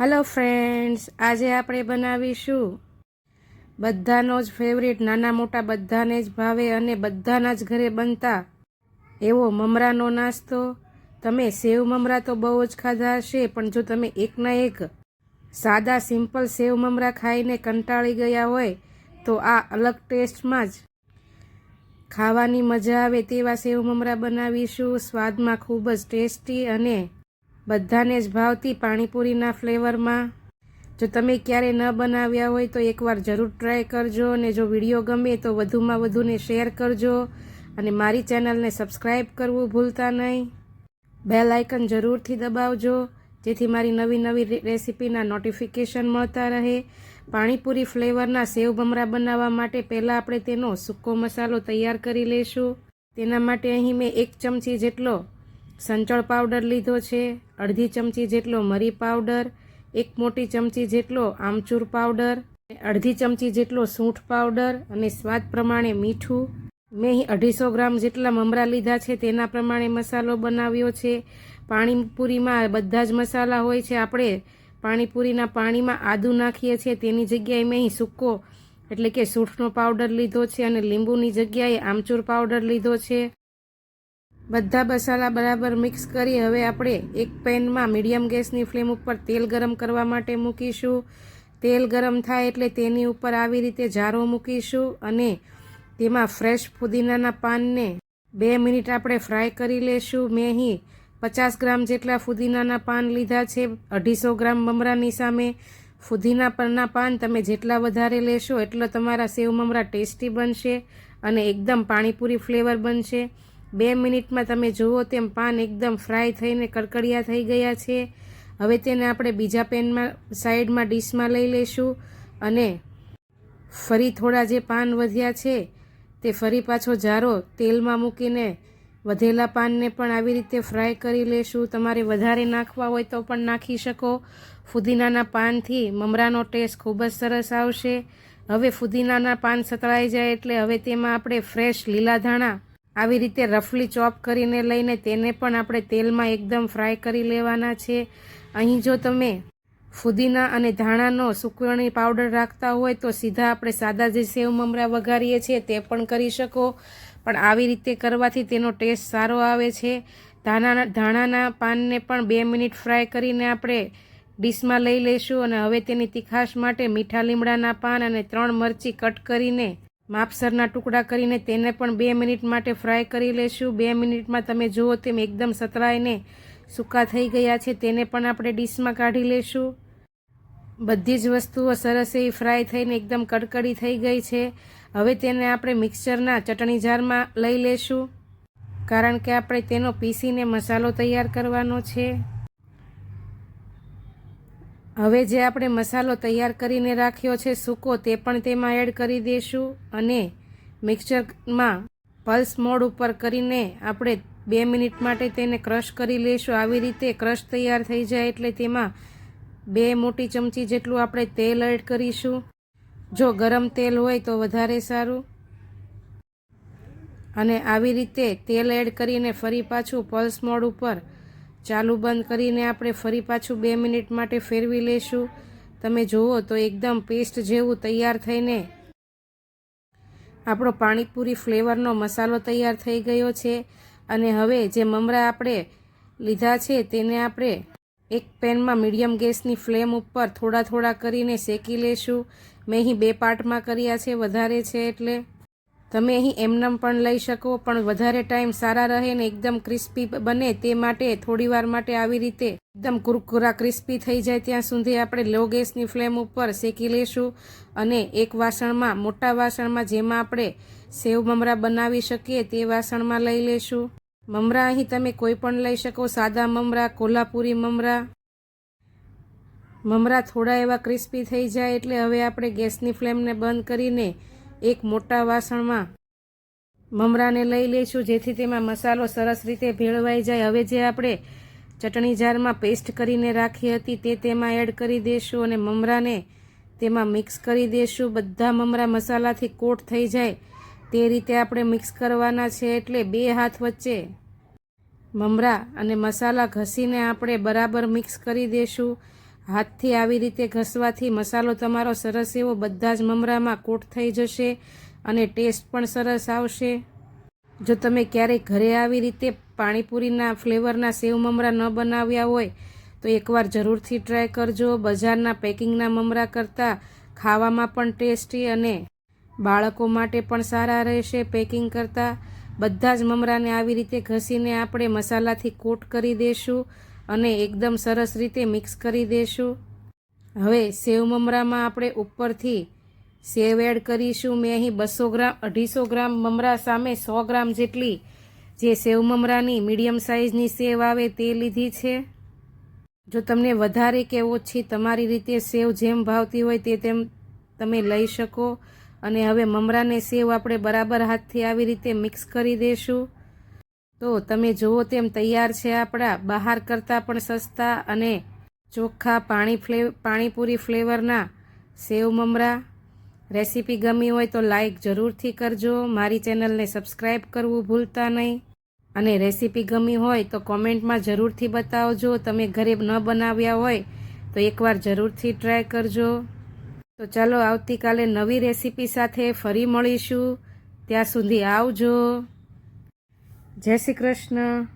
Hello friends આજે આપણે બનાવીશું બધાનો જ ફેવરેટ નાના મોટા બધાને જ ભાવે અને બધાના જ ઘરે બનતા એવો મમરાનો નાસ્તો. તમે સેવ મમરા તો બહુ જ ખાધા હશે, પણ જો તમે એકના એક સાદા સિમ્પલ સેવ મમરા ખાઈને કંટાળી ગયા હોય, તો આ અલગ ટેસ્ટમાં જ ખાવાની મજા આવે તેવા સેવ મમરા બનાવીશું. સ્વાદમાં ખૂબ જ ટેસ્ટી અને બધાને જ ભાવતી પાણીપુરીના ફ્લેવરમાં. જો તમે ક્યારે ન બનાવ્યા હોય તો એકવાર જરૂર ટ્રાય કરજો અને જો વીડિયો ગમે તો વધુમાં વધુને શેર કરજો અને મારી ચેનલને સબસ્ક્રાઈબ કરવું ભૂલતા નહીં. બેલ આઇકન જરૂરથી દબાવજો, જેથી મારી નવી નવી રેસિપીના નોટિફિકેશન મળતા રહે. પાણીપુરી ફ્લેવરના સેવ બમરા બનાવવા માટે પહેલાં આપણે તેનો સૂકો મસાલો તૈયાર કરી લઈશું. તેના માટે અહીં મેં એક ચમચી જેટલો સંચળ પાવડર લીધો છે, અડધી ચમચી જેટલો મરી પાવડર, એક મોટી ચમચી જેટલો આમચૂર પાવડર, અડધી ચમચી જેટલો સૂંઠ પાવડર અને સ્વાદ પ્રમાણે મીઠું. મેં અઢીસો ગ્રામ જેટલા મમરા લીધા છે, તેના પ્રમાણે મસાલો બનાવ્યો છે. પાણીપુરીમાં બધા જ મસાલા હોય છે, આપણે પાણીપુરીના પાણીમાં આદું નાખીએ છીએ, તેની જગ્યાએ મેં સૂકો, એટલે કે સૂંઠનો પાવડર લીધો છે અને લીંબુની જગ્યાએ આમચૂર પાવડર લીધો છે. બધા મસાલા બરાબર મિક્સ કરી હવે આપણે એક પેનમાં મીડિયમ ગેસની ફ્લેમ ઉપર તેલ ગરમ કરવા માટે મૂકીશું. તેલ ગરમ થાય એટલે તેની ઉપર આવી રીતે જારો મૂકીશું અને તેમાં ફ્રેશ ફુદીનાના પાનને બે મિનિટ આપણે ફ્રાય કરી લેશું. મેં અહીં પચાસ ગ્રામ જેટલા ફુદીનાના પાન લીધા છે. અઢીસો ગ્રામ મમરાની સામે ફુદીના પરના પાન તમે જેટલા વધારે લેશો એટલો તમારા સેવ મમરા ટેસ્ટી બનશે અને એકદમ પાણીપુરી ફ્લેવર બનશે. બે મિનિટમાં તમે જુઓ તેમ પાન એકદમ ફ્રાય થઈને કડકડિયા થઈ ગયા છે. હવે તેને આપણે બીજા પેનમાં, સાઈડમાં ડીશમાં લઈ લઈશું અને ફરી થોડા જે પાન વધ્યા છે તે ફરી પાછો જારો તેલમાં મૂકીને વધેલા પાનને પણ આવી રીતે ફ્રાય કરી લેશું તમારે વધારે નાખવા હોય તો પણ નાખી શકો. ફુદીનાના પાનથી મમરાનો ટેસ્ટ ખૂબ જ સરસ આવશે. હવે ફુદીનાના પાન સતળાઈ જાય એટલે હવે તેમાં આપણે ફ્રેશ લીલા ધાણા આવી રીતે રફલી ચોપ કરીને લઈને તેને પણ આપણે તેલમાં એકદમ ફ્રાય કરી લેવાના છે. અહીં જો તમે ફુદીના અને ધાણાનો સુકવણી પાવડર રાખતા હોય તો સીધા આપણે સાદા જે સેવ મમરા વઘારીએ છીએ તે પણ કરી શકો. પણ આવી રીતે કરવાથી તેનો ટેસ્ટ સારો આવે છે. ધાણા ધાણાના પાનને પણ બે મિનિટ ફ્રાય કરીને આપણે ડીશમાં લઈ લઈશું અને હવે તેની તીખાશ માટે મીઠા લીમડાના પાન અને ત્રણ મરચી કટ કરીને માપસરના ટુકડા કરીને તેને પણ બે મિનિટ માટે ફ્રાય કરી લેશું. બે મિનિટમાં તમે જુઓ તેમ એકદમ સતરાઈને સૂકા થઈ ગયા છે. તેને પણ આપણે ડીશમાં કાઢી લેશું. બધી જ વસ્તુઓ સરસ એવી ફ્રાય થઈને એકદમ કડકડી થઈ ગઈ છે. હવે તેને આપણે મિક્સરના ચટણી જારમાં લઈ લેશું. કારણ કે આપણે તેનો પીસીને મસાલો તૈયાર કરવાનો છે. હવે જે આપણે મસાલો તૈયાર કરીને રાખ્યો છે સૂકો, તે પણ તેમાં એડ કરી દઈશું અને મિક્સરમાં પલ્સ મોડ ઉપર કરીને આપણે બે મિનિટ માટે તેને ક્રશ કરી લઈશું આવી રીતે ક્રશ તૈયાર થઈ જાય એટલે તેમાં બે મોટી ચમચી જેટલું આપણે તેલ એડ કરીશું. જો ગરમ તેલ હોય તો વધારે સારું. અને આવી રીતે તેલ એડ કરીને ફરી પાછું પલ્સ મોડ ઉપર ચાલુ બંધ કરીને આપણે ફરી પાછું બે મિનિટ માટે ફેરવી લેશું. તમે જુઓ તો એકદમ પેસ્ટ જેવું તૈયાર થઈને આપણો પાણીપુરી ફ્લેવરનો મસાલો તૈયાર થઈ ગયો છે. અને હવે જે મમરા આપણે લીધા છે તેને આપણે એક પેનમાં મીડિયમ ગેસની ફ્લેમ ઉપર થોડા થોડા કરીને શેકી લેશું. મેં અહીં બે પાર્ટમાં કર્યા છે, વધારે છે એટલે. તમે અહીં એમનેમ પણ લઈ શકો, પણ વધારે ટાઈમ સારા રહે ને એકદમ ક્રિસ્પી બને તે માટે થોડીવાર માટે આવી રીતે એકદમ કુરકુરા ક્રિસ્પી થઈ જાય ત્યાં સુધી આપણે લો ગેસની ફ્લેમ ઉપર શેકી લેશું અને એક વાસણમાં, મોટા વાસણમાં જેમાં આપણે સેવ મમરા બનાવી શકીએ તે વાસણમાં લઈ લેશું. મમરા અહીં તમે કોઈ પણ લઈ શકો, સાદા મમરા, કોલ્હાપુરી મમરા. મમરા થોડા એવા ક્રિસ્પી થઈ જાય એટલે હવે આપણે ગેસની ફ્લેમને બંધ કરીને એક મોટા વાસણમાં મમરાને લઈ લઈશું, જેથી તેમાં મસાલો સરસ રીતે ભેળવાઈ જાય. હવે જે આપણે ચટણી જારમાં પેસ્ટ કરીને રાખી હતી તે તેમાં એડ કરી દઈશું અને મમરાને તેમાં મિક્સ કરી દઈશું બધા મમરા મસાલાથી કોટ થઈ જાય. તે રીતે આપણે મિક્સ કરવાના છે એટલે બે હાથ વચ્ચે મમરા અને મસાલા ઘસીને આપણે બરાબર મિક્સ કરી દઈશું હાથથી આવી રીતે ઘસવાથી મસાલો તમારો સરસ એવો બધા જ મમરામાં કોટ થઈ જશે અને ટેસ્ટ પણ સરસ આવશે. જો તમે ક્યારેય ઘરે આવી રીતે પાણીપુરીના ફ્લેવરના સેવ મમરા ન બનાવ્યા હોય, તો એકવાર જરૂરથી ટ્રાય કરજો. બજારના પેકિંગના મમરા કરતાં ખાવામાં પણ ટેસ્ટી અને બાળકો માટે પણ સારા રહેશે પેકિંગ કરતાં. બધા જ મમરાને આવી રીતે ઘસીને આપણે મસાલાથી કોટ કરી દઈશું અને એકદમ સરસ રીતે મિક્સ કરી દઈશું હવે સેવ મમરામાં આપણે ઉપરથી સેવ એડ કરીશું. મેં અહીં બસો ગ્રામ, અઢીસો ગ્રામ મમરા સામે સો ગ્રામ જેટલી જે સેવ મમરાની મીડિયમ સાઇઝની સેવ આવે તે લીધી છે. જો તમને વધારે કે ઓછી તમારી રીતે સેવ જેમ ભાવતી હોય તે તેમ તમે લઈ શકો. અને હવે મમરાને સેવ આપણે બરાબર હાથથી આવી રીતે મિક્સ કરી દઈશું તો તમે જુઓ તેમ તૈયાર છે આપણા બહાર કરતાં પણ સસ્તા અને ચોખ્ખા પાણી ફ્લે, પાણીપુરી ફ્લેવરના સેવ મમરા. રેસીપી ગમી હોય તો લાઈક જરૂરથી કરજો. મારી ચેનલને સબસ્ક્રાઈબ કરવું ભૂલતા નહીં. અને રેસીપી ગમી હોય તો કોમેન્ટમાં જરૂરથી બતાવજો. તમે ઘરે ન બનાવ્યા હોય તો એકવાર જરૂરથી ટ્રાય કરજો. તો ચાલો આવતીકાલે નવી રેસીપી સાથે ફરી મળીશું. ત્યાં સુધી આવજો. જય શ્રી કૃષ્ણ.